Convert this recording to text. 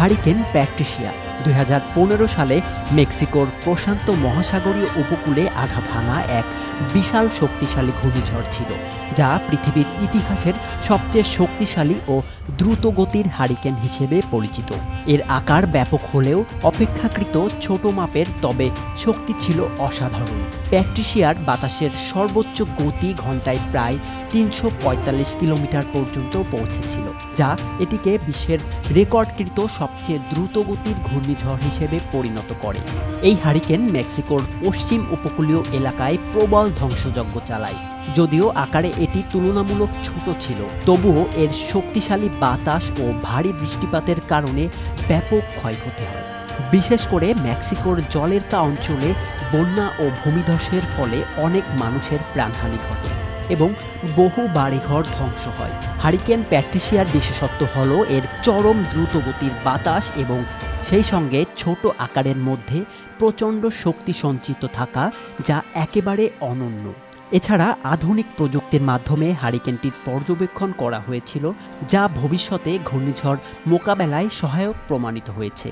Hurricane Patricia দুই হাজার পনেরো সালে মেক্সিকোর প্রশান্ত মহাসাগরীয় উপকূলে আঘাত হানা এক বিশাল শক্তিশালী ঘূর্ণিঝড় ছিল, যা পৃথিবীর ইতিহাসের সবচেয়ে শক্তিশালী ও দ্রুত গতির হারিকেন হিসেবে পরিচিত। এর আকার ব্যাপক হলেও অপেক্ষাকৃত ছোট মাপের, তবে শক্তি ছিল অসাধারণ। প্যাট্রিশিয়ার বাতাসের সর্বোচ্চ গতি ঘন্টায় প্রায় তিনশো পঁয়তাল্লিশ কিলোমিটার পর্যন্ত পৌঁছেছিল। যা এটিকে বিশ্বের রেকর্ডকৃত সবচেয়ে দ্রুতগতির ঘূর্ণিঝড় হিসেবে পরিণত করে। এই হারিকেন মেক্সিকোর পশ্চিম উপকূলীয় এলাকায় প্রবল ধ্বংসযজ্ঞ চালায়। যদিও আকারে এটি তুলনামূলক ছোট ছিল, তবুও এর শক্তিশালী বাতাস ও ভারী বৃষ্টিপাতের কারণে ব্যাপক ক্ষয়ক্ষতি হয়। বিশেষ করে মেক্সিকোর জলের জলেরকা অঞ্চলে বন্যা ও ভূমিধসের ফলে অনেক মানুষের প্রাণহানি ঘটে। এবং বহু বাড়িঘর ধ্বংস হয়। হারিকেন প্যাট্রিশিয়ার বিশেষত্ব হলো এর চরম দ্রুতগতির বাতাস এবং সেই সঙ্গে ছোট আকারের মধ্যে প্রচণ্ড শক্তি সঞ্চিত থাকা, যা একেবারে অনন্য। এছাড়া আধুনিক প্রযুক্তির মাধ্যমে হারিকেনটির পর্যবেক্ষণ করা হয়েছিল, যা ভবিষ্যতে ঘূর্ণিঝড় মোকাবেলায় সহায়ক প্রমাণিত হয়েছে।